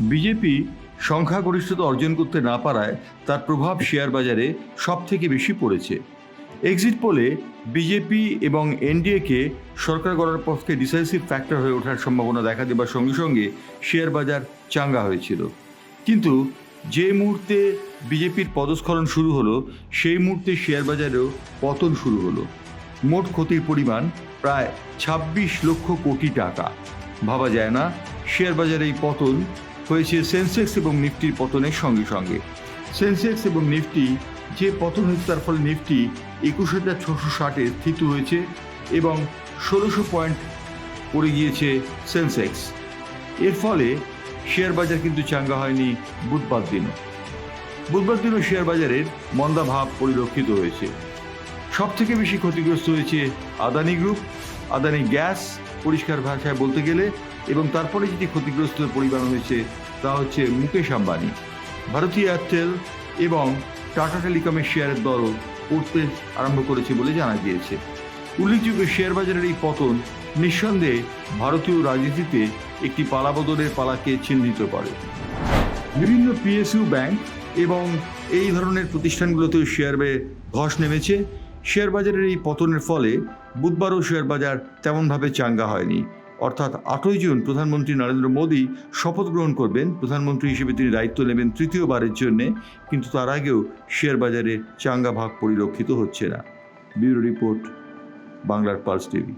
BJP সংখ্যাগরিষ্ঠতা অর্জন করতে না পারায় তার প্রভাব শেয়ার বাজারে সব থেকে বেশি পড়েছে। এক্সিট পোলে বিজেপি এবং এনডিএকে সরকার গড়ার পক্ষে ডিসাইসিভ ফ্যাক্টর হয়ে ওঠার সম্ভাবনা দেখা দেবার সঙ্গে সঙ্গে শেয়ার বাজার চাঙ্গা হয়েছিল। কিন্তু যে মুহূর্তে বিজেপির পদস্খলন শুরু হলো, সেই মুহূর্তে শেয়ার বাজারেও পতন শুরু হলো। মোট ক্ষতির পরিমাণ প্রায় ছাব্বিশ লক্ষ কোটি টাকা। ভাবা যায় না, শেয়ার বাজারে এই পতন হয়েছে সেন্সেক্স এবং নিফটির পতনের সঙ্গে সঙ্গে। সেন্সেক্স এবং নিফটি যে পতন হয়েছে তার ফলে নিফটি একুশ হাজার ছশো ষাটে স্থিত হয়েছে এবং ষোলোশো পয়েন্ট পড়ে গিয়েছে সেন্সেক্স। এর ফলে শেয়ার বাজার কিন্তু চাঙ্গা হয়নি বুধবার দিনও। বুধবার দিনও শেয়ার বাজারের মন্দাভাব পরিলক্ষিত হয়েছে। সব থেকে বেশি ক্ষতিগ্রস্ত হয়েছে আদানি গ্রুপ, আদানি গ্যাস পরিষ্কার ভাষায় বলতে গেলে, এবং তারপরে যেটি ক্ষতিগ্রস্ত পরিমাণ হয়েছে তা হচ্ছে মুকেশ আম্বানি, ভারতীয় এয়ারটেল এবং টাটা টেলিকমের শেয়ারের দরও পড়তে আরম্ভ করেছে বলে জানা গিয়েছে। উল্লেখযোগ্য শেয়ার বাজারের এই পতন নিঃসন্দেহে ভারতীয় রাজনীতিতে একটি পালাবদলের পালাকে চিহ্নিত করে। বিভিন্ন পিএসইউ ব্যাংক এবং এই ধরনের প্রতিষ্ঠানগুলোতেও শেয়ার বে ধস নেমেছে। শেয়ার বাজারের এই পতনের ফলে বুধবারও শেয়ার বাজার তেমনভাবে চাঙ্গা হয়নি। অর্থাৎ আটই জুন প্রধানমন্ত্রী নরেন্দ্র মোদী শপথ গ্রহণ করবেন। প্রধানমন্ত্রী হিসেবে তিনি দায়িত্ব নেবেন তৃতীয়বারের জন্যে, কিন্তু তার আগেও শেয়ার বাজারে চাঙ্গা ভাগ পরিলক্ষিত হচ্ছে না। ব্যুরো রিপোর্ট, বাংলার পালস টিভি।